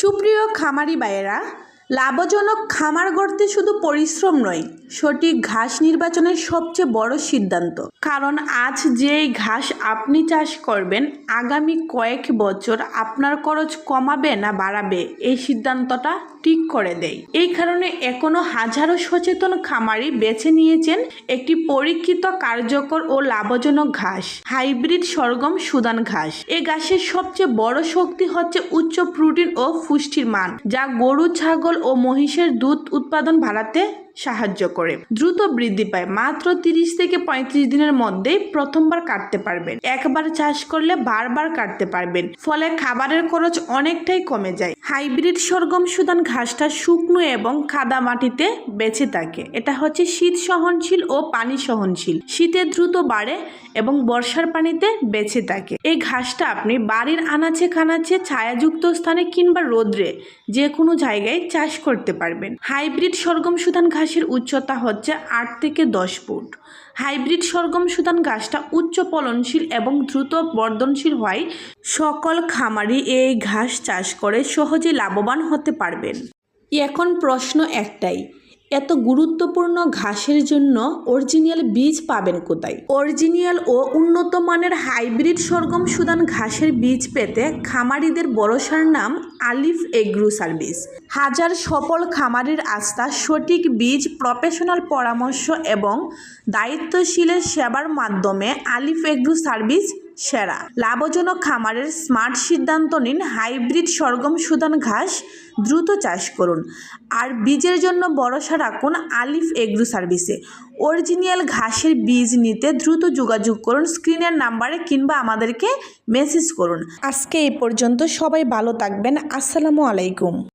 সুপ্রিয় খামারি বায়েরা লাভজনক খামার গড়তে শুধু পরিশ্রম নয় সঠিক ঘাস নির্বাচনের সবচেয়ে বড় সিদ্ধান্ত। কারণ আজ যেই ঘাস আপনি চাষ করবেন, আগামী কয়েক বছর আপনার খরচ কমাবে না বাড়াবে, এই সিদ্ধান্তটা ঠিক করে দেয়। এই কারণে এখনও হাজারো সচেতন খামারি বেছে নিয়েছেন একটি পরীক্ষিত, কার্যকর ও লাভজনক ঘাস, হাইব্রিড সরগম সুদান ঘাস। এ ঘাসের সবচেয়ে বড় শক্তি হচ্ছে উচ্চ প্রোটিন ও পুষ্টির মান, যা গরু, ছাগল ও মহিষের দুধ উৎপাদন বাড়াতে সাহায্য করে। দ্রুত বৃদ্ধি পায়। মাত্র তিরিশ থেকে পঁয়ত্রিশ দিনের মধ্যেই প্রথমবার কাটতে পারবেন। একবার চাষ করলে বারবার কাটতে পারবেন। ফলে খাবারের খরচ অনেকটাই কমে যায়। হাইব্রিড সরগম সুদান ঘাসটা শুকনো এবং কাদা মাটিতে বেঁচে থাকে। এটা হচ্ছে শীত সহনশীল ও পানি সহনশীল। শীতে দ্রুত বাড়ে এবং বর্ষার পানিতে বেঁচে থাকে। এই ঘাসটা আপনি বাড়ির আনাচে খানাচে ছায়াযুক্ত স্থানে কিংবা রোদ্রে যে কোনো জায়গায় চাষ করতে পারবেন। হাইব্রিড সরগম সুদান ঘাসের উচ্চতা হচ্ছে আট থেকে দশ ফুট। হাইব্রিড সরগম সুদান গাছটা উচ্চ ফলনশীল এবং দ্রুত বর্ধনশীল হয়। সকল খামারি এই ঘাস চাষ করে সহজে লাভবান হতে পারবেন। এখন প্রশ্ন একটাই এত গুরুত্বপূর্ণ ঘাসের জন্য অরিজিনাল বীজ পাবেন কোথায়? অরিজিনাল ও উন্নত মানের হাইব্রিড সরগম সুদান ঘাসের বীজ পেতে খামারিদের ভরসার নাম আলিফ এগ্রো সার্ভিস। হাজার সফল খামারির আস্থা, সঠিক বীজ, প্রফেশনাল পরামর্শ এবং দায়িত্বশীলের সেবার মাধ্যমে আলিফ এগ্রো সার্ভিস সেরা। লাভজনক খামারের স্মার্ট সিদ্ধান্ত নিন হাইব্রিড সরগম সুদান ঘাস দ্রুত চাষ করুন। আর বীজের জন্য ভরসা রাখুন আলিফ এগ্রো সার্ভিসে। অরিজিনাল ঘাসের বীজ নিতে দ্রুত যোগাযোগ করুন, স্ক্রিনের নাম্বারে কিংবা আমাদেরকে মেসেজ করুন। আজকে এই পর্যন্ত সবাই ভালো থাকবেন। আসসালামু আলাইকুম।